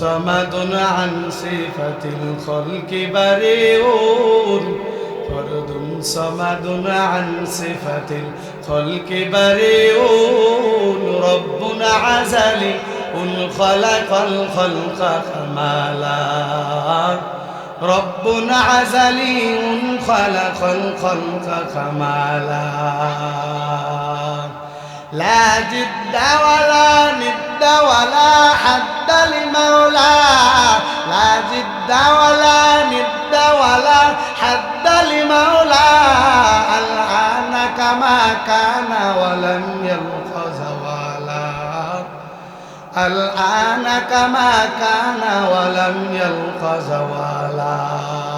صمد عن صفة الخلق بريء. فرد صمد عن صفة الخلق بريء. ربنا عزلي خلق الخلق كمالا ربنا عزلي خلق الخلق كمالا لا جد ولا ند ولا ند ولا حد لمولى الآن كما كان ولم يلق زوالا. الآن كما كان ولم يلق زوالا.